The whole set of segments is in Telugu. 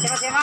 శివ శివ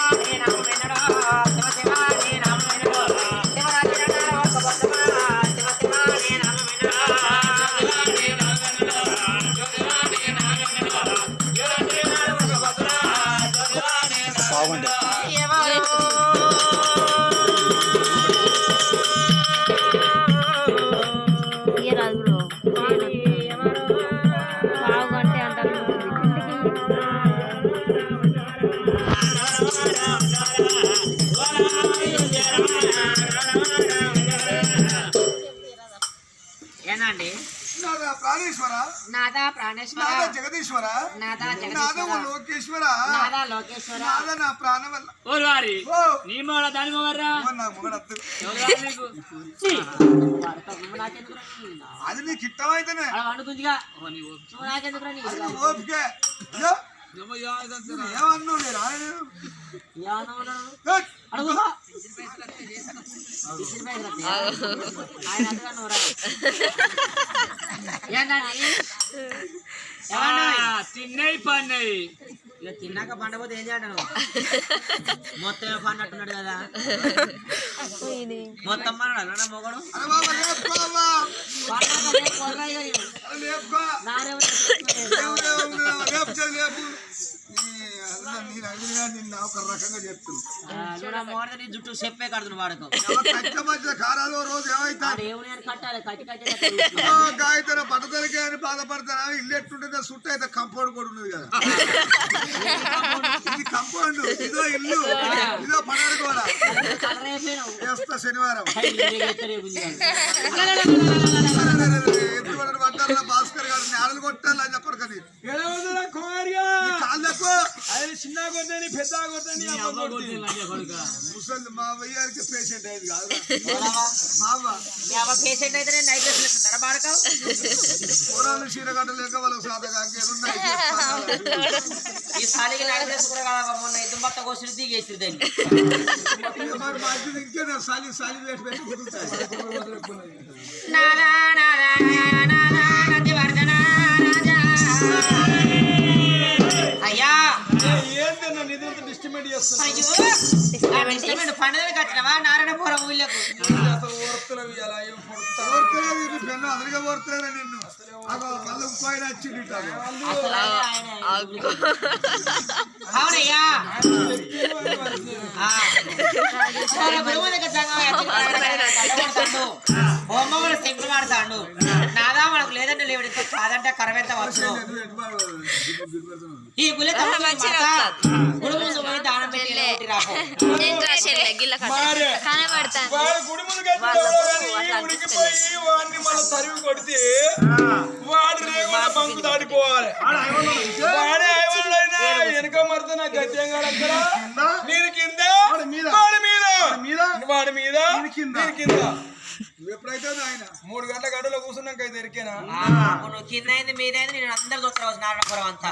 నాదా జగదీశ్వర? నాదా లోకేశ్వర? నాదా లోకేశ్వర. నా ప్రాణం వల్ల. ఓ వారి. నీ దాని నా? అది నీకు ఇష్టమైతేనే. ఓపిక. ఏమన్నా లేరా నేను ఇక తిన్నాక పండపోతే ఏం చేయడం మొత్తం పండట్టున్నాడు కదా మొత్తం పన్నాడు మొగడు నారేమో జుట్టు చెప్పే కడుతున్న వాడుకో. కారాలు రోజు ఏమైతే పట్టుదలకే అని బాధపడతారా? ఇల్లు ఎట్టుంటుందో సుట్టు అయితే కంపౌండ్ కూడా ఉన్నది కదా. ఇది కంపౌండ్ ఇదో ఇల్లు ఇదో పడారు కూడా. చేస్తా శనివారం. ఎత్తుబడి భాస్కర్ గారు నేడలు కొట్టాలి అని కుమారిగా ఎక్కువ ఆయన చిన్న కొద్దని పెద్ద కొద్దని ముసలి మా వయ్యారికి పేషెంట్ అయ్యేది కాదు మా అవ్వ పేషెంట్ అయితే నైట్ బాడకావు కూరలు చీరగడ్డ లేక వాళ్ళకి సాధగా ఏదున్నాయి ఈ సాలికి నైట్ డ్రెస్ కూడా కదా మొన్న ఇద్దరు మొత్తం కోసి దిగేసి దాన్ని. ఇంకేనా? సాలి సాలి వేసి పెట్టి డిస్ట్రిబ్యూట్ చేస్తున్నా అయ్యో! ఆ ఇష్టమైన పండుగ కట్టినవా? నారాయణపురం ఊళ్ళకు అదరిగా నిన్ను? మళ్ళీ వచ్చింది. అవునయ్యా. బొమ్మ కూడా సెంటు మాడతాడు మనకు లేదంటే లేవు ఇంకా కాదంటే కరవెంత వచ్చు. ఈ గులి గుడి ముందు పోయి దానం పెట్టి వెనక మరితే నాకు గత్యం నేను కింద? వాడి మీద. వాడి మీద? మీద? వాడి మీద? నేను కింద. నేను కింద నువ్వు ఎప్పుడైతే ఆయన మూడు గంటల గడులో కూర్చున్నాక అయితే ఎరికేనా? నువ్వు కింద అయింది మీద అయింది నేను అందరు నారాయణపురం అంతా.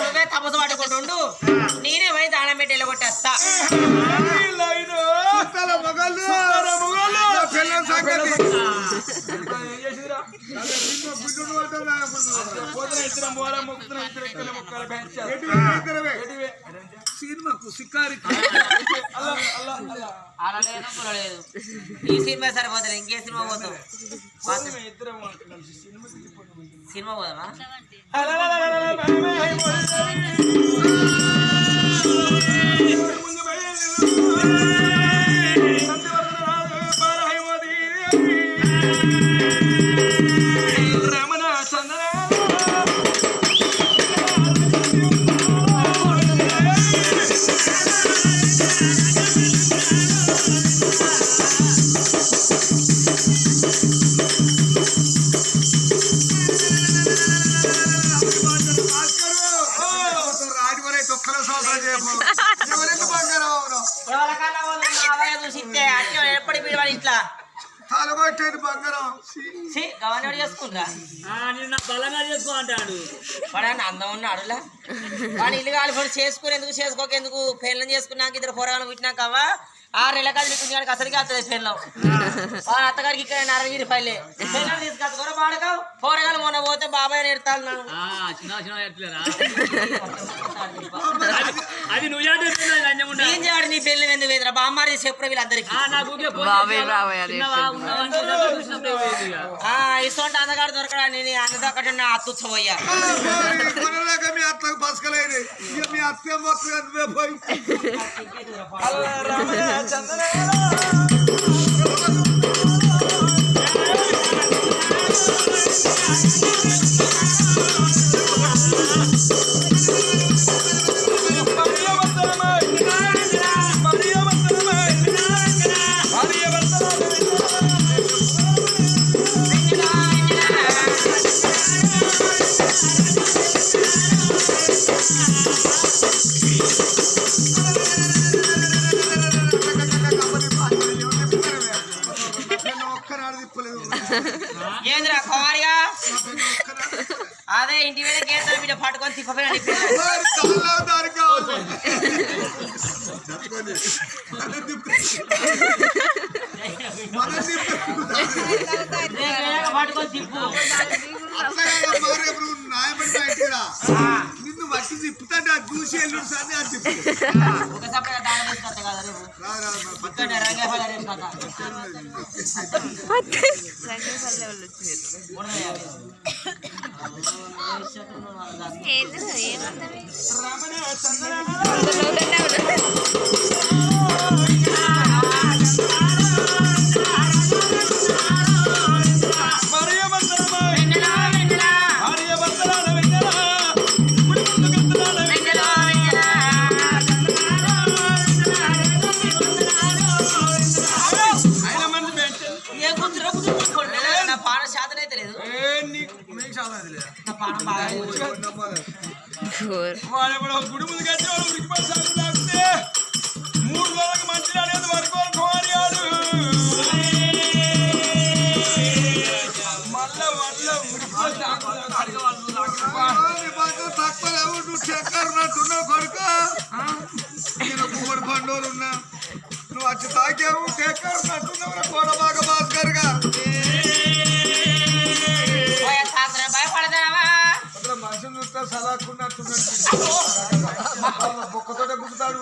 నువ్వే తపస్సు పట్టుకుంటుండు నేనే పోయి దానం పెట్టి పడ్డావు. పోతున్న ఇద్దరం పోరా మొక్కుతున్న ఇద్దరు ఎక్కలే మొక్కలు? పెంచారు సినిమాకు సిక్కారికి అల్లా అల్లా అల్లా అలా లేదు పురలేదు ఈ సినిమా సరిపోతుంది ఇంకే సినిమా కలిసి సినిమా పోదామా. ముందు గవర్నర్ చేసుకుంటా ఆ, నిన్న బలంగా చేసుకో అంటాడు. వాడన్నా అందం ఉన్నాడులా? వాడు ఇల్లు కాలి పడి చేసుకుని ఎందుకు చేసుకోకెందుకు పెళ్ళం చేసుకున్నాక ఇద్దరు పొరగాలు పుట్టినాకవ్వా ఆరు నెలల కాదు నీకు నీకు అసలుకి వస్తుంది పెళ్ళం వాళ్ళ అత్తగారికి ఇక్కడ నరగిరి పల్లె పెళ్ళం తీసుకొచ్చుకోరా బాడకావు పోరగాలు మొన్న పోతే బాబాయ్ నేర్తాను నన్ను. ఆ, చిన్న చిన్న ఎట్లేరా? అది నువ్వు ఏం చేయడు నీ పెళ్ళి ఎందుకు వేదిరా బామ్మారి చెప్పురా వీళ్ళందరికీ ఇసొంటి అందగాడు దొరకడా నేను అందదొక్కటి నా అత్తుచ్చబోయ్యా మీ అత్తకు పసకలేదు మీ అత్తే మొత్తం పోయి? నేను ఒక్కనాడు తిప్పలేదు. ఏందిరా కుమారిగా? అదే ఇంటి మీద గేదెల బిడ్డ పట్టుకొని తిప్పపోయినా పట్టుకొని తిప్పు. న్యాయపడి అది చూసి ఎల్లుండి సార్ అది తిప్పు నేను గుమ్మడి పండుగలు ఉన్నా నువ్వు వచ్చి తాకావు చక్కెర ఉన్నట్టున్నావు కోడ బాగా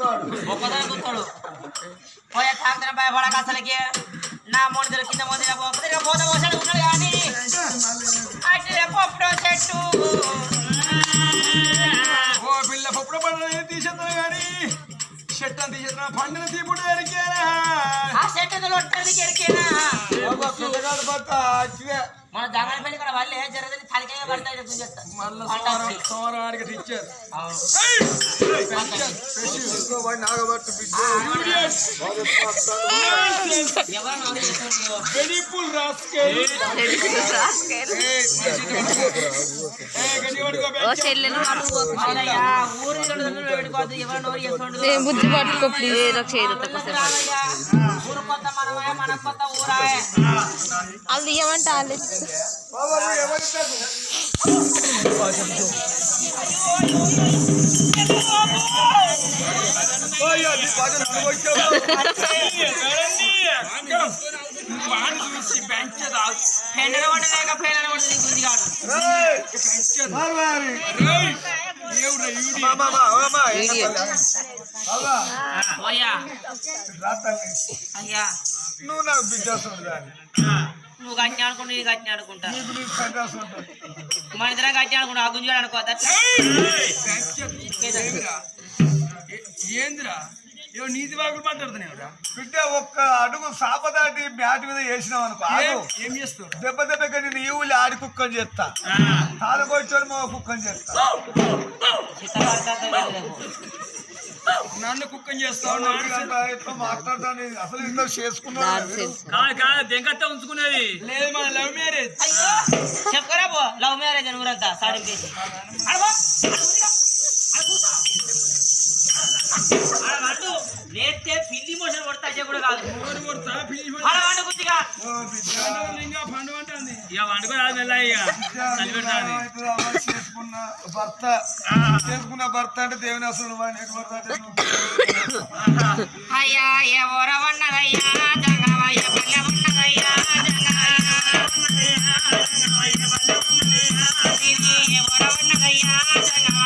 బొక్కతోటే గుర్తాడు వాడు ఒక్కదాని కూర్చోడు పోయే సాయంత్రం భయపడక అసలుకి. నా మొండి కింద మొండి ఒక్కదిగా పోత పోసాడు ఉన్నాడు కానీ. అట్లే పప్పుడో చెట్టు. ఓ పిల్ల పప్పుడు పడని తీసేద్దాం కానీ. చెట్టు అని తీసేద్దాం. పండిన తీపుడు ఎరికేనా? ఆ చెట్టు పట్ట అచ్చివే. మన జంగల పెళ్ళి కూడా వాళ్ళే జరగదని తలకాయ పడతాయి బుద్ధి పట్టుకో ప్లీజ్ చేయదు ఊరు కొత్త మనమే మన కొత్త అది ఏమంటే వాళ్ళు నువ్వు నాకు బిడ్డ చూడాలి నువ్వు గట్టి ఆడుకుంటా నీ గట్టి ఆడుకుంటా నీకు నీకు సంతోషం ఉంటుంది మన ఇద్దరం గట్టి ఆడుకుంటా ఆ గుంజుడు అనుకోవద్దా ఏందిరా? ఏవో నీతి వాకులు మాట్లాడుతున్నావురా? బిడ్డ ఒక్క అడుగు సాపదాటి బ్యాట్ మీద వేసినావు అనుకో. ఏం? చేస్తావు దెబ్బ దెబ్బకి నేను ఈ ఊళ్ళో ఆడి కుక్కని చేస్తా. తాలకొచ్చాడు మా కుక్కని చేస్తా. నన్ను కుక్కని చేస్తావు ఎట్లా మాట్లాడతాను అసలు కాదు కాదు దెంకత్త ఉంచుకునేది. లేదు మన లవ్ మ్యారేజ్. చెప్పరా లవ్ మ్యారేజ్ అని ఊరంతా సారీ కాదు. అడగండి బుద్ధిగా ఇంకా పండు ఇక వండుకోరాదు మెల్ల ఇక. చేసుకున్న భర్త. చేసుకున్న భర్త అంటే దేవుని అసలు. అయ్యా ఎవర ఉన్నదయ్యా? జంగమయ్య పల్లె ఉన్నదయ్యా? జంగమయ్య ఎవర ఉన్నదయ్యా? జంగమయ్య పల్లె ఉన్నదయ్యా? జంగమయ్య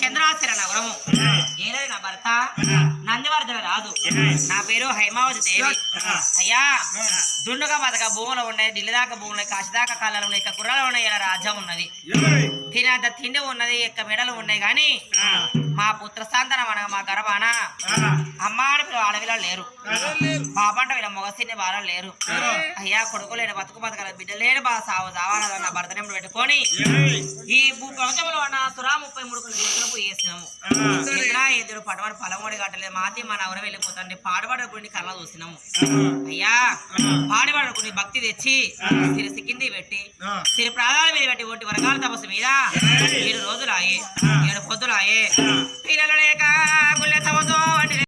చంద్రాశిర నగరము ఏలేదు నా భర్త నందివర్ధన రాదు. నా పేరు హైమావతి దేవి. అయ్యా దుండుగా బతక భూములు ఉన్నాయి ఢిల్లీ దాకా భూములు ఉన్నాయి కాశీ దాకా కాలాలు ఉన్నాయి ఇక గుర్రాలు ఉన్నాయి ఇలా రాజ్యం ఉన్నది. తినేంత తిండి ఉన్నది ఇక మెడలు ఉన్నాయి కానీ మా పుత్ర సంతానం అనగా మా గర్భాన అమ్మ ఆడపిల్ల అడవిలో లేరు. పాపంట వీళ్ళ మొగసిన్ని బాగా లేరు. అయ్యా కొడుకు లేని బతుకు బతకాల బిడ్డ లేని బాగా సావు సావాలని నా భర్త పెట్టుకొని ఈ భూ ప్రపంచంలో ఉన్న సురా ముప్పై మూడు చేసినాము ఎక్కడ ఎదురు పడవడు పలమూడి కట్టలేదు మాతే మా నవరం వెళ్ళిపోతాండి పాడబడ గుడిని కళ్ళ చూసినాము అయ్యా పాడబడ గుడిని భక్తి తెచ్చి సిరి కింది పెట్టి సిరి ప్రాణాల మీద పెట్టి ఒకటి వరకాల తపస్సు మీద ఏడు రోజులాయే ఏడు పొద్దులాయే పిల్లలు లేక గుళ్ళె తమతో